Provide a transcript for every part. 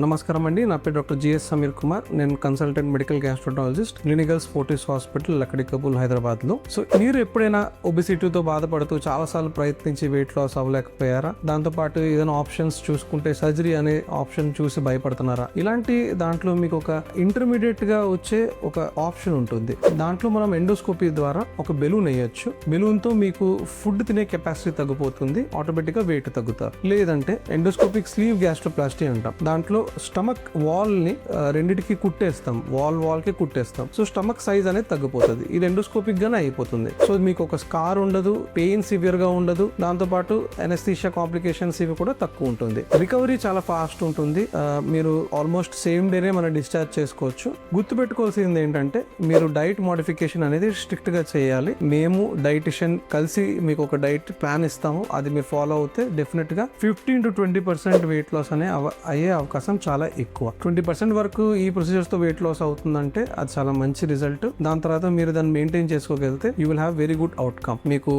నమస్కారం అండి. నా పేరు డాక్టర్ జిఎస్ సమీర్ కుమార్. నేను కన్సల్టెంట్ మెడికల్ గ్యాస్ట్రోటాలజిస్ట్ క్లినికల్ స్పోర్టిస్ హాస్పిటల్ లక్కడి కబుల్ హైదరాబాద్లో. సో మీరు ఎప్పుడైనా ఒబిసిటీతో బాధపడుతూ చాలా సార్లు ప్రయత్నించి వెయిట్ లాస్ అవ్వలేకపోయారా? దాంతోపాటు ఏదైనా ఆప్షన్స్ చూసుకుంటే సర్జరీ అనే ఆప్షన్ చూసి భయపడుతున్నారా? ఇలాంటి దాంట్లో మీకు ఒక ఇంటర్మీడియట్గా వచ్చే ఒక ఆప్షన్ ఉంటుంది. దాంట్లో మనం ఎండోస్కోపీ ద్వారా ఒక బెలూన్ వేయొచ్చు. బెలూన్తో మీకు ఫుడ్ తినే కెపాసిటీ తగ్గిపోతుంది. ఆటోమేటిక్గా వెయిట్ తగ్గుతారు. లేదంటే ఎండోస్కోపిక్ స్లీవ్ గ్యాస్ట్రోప్లాస్టీ అంటాం. దాంట్లో స్టమక్ వాల్ని రెండిటికి కుట్టేస్తాం. వాల్ వాల్కి కుట్టేస్తాం. సో స్టమక్ సైజ్ అనేది తగ్గిపోతుంది. ఇది ఎండోస్కోపిక్గానే అయిపోతుంది. సో మీకు ఒక స్కార్ ఉండదు పెయిన్ సివియర్గా ఉండదు. దాంతో పాటు ఎనస్థీషియా కాంప్లికేషన్స్ ఇవి కూడా తక్కువ ఉంటుంది. రికవరీ చాలా ఫాస్ట్ ఉంటుంది. మీరు ఆల్మోస్ట్ సేమ్ డేనే మనం డిశ్చార్జ్ చేసుకోవచ్చు. గుర్తుపెట్టుకోవాల్సింది ఏంటంటే మీరు డైట్ మోడిఫికేషన్ అనేది స్ట్రిక్ట్గా చేయాలి. మేము డైటిషియన్ కలిసి మీకు ఒక డైట్ ప్లాన్ ఇస్తాము. అది మీరు ఫాలో అవుతే డెఫినెట్గా fifteen to twenty percent weight loss అనే అవ- అయ్యే అవకాశం చాలా ఎక్కువ. ట్వంటీ పర్సెంట్ వరకు ఈ ప్రొసీజర్స్తో వెయిట్ లాస్ అవుతుందంటే అది చాలా మంచి రిజల్ట్ దాని తర్వాత మీరు దాన్ని మెయింటైన్ చేసుకోగలిగితే you will have very good outcome మీకు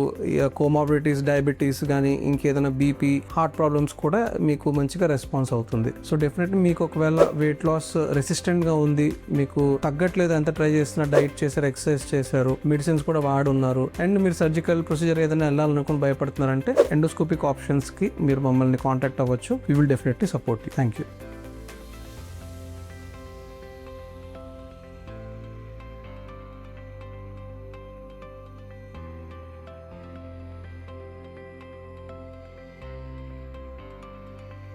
కోమాబిలిటీస్ డయాబెటీస్ కానీ ఇంకేదైనా బీపీ హార్ట్ ప్రాబ్లమ్స్ కూడా మీకు మంచిగా రెస్పాన్స్ అవుతుంది. సో డెఫినెట్లీ మీకు ఒకవేళ వెయిట్ లాస్ రెసిస్టెంట్గా ఉంది మీకు తగ్గట్లేదు ఎంత ట్రై చేసినా డైట్ చేశారు ఎక్సర్సైజ్ చేశారు మెడిసిన్స్ కూడా వాడున్నారు అండ్ మీరు సర్జికల్ ప్రొసీజర్ ఏదైనా వెళ్ళాలనుకుని భయపడుతున్నారంటే ఎండోస్కోపిక్ ఆప్షన్స్కి మీరు మమ్మల్ని కాంటాక్ట్ అవ్వచ్చు. We will definitely support thank you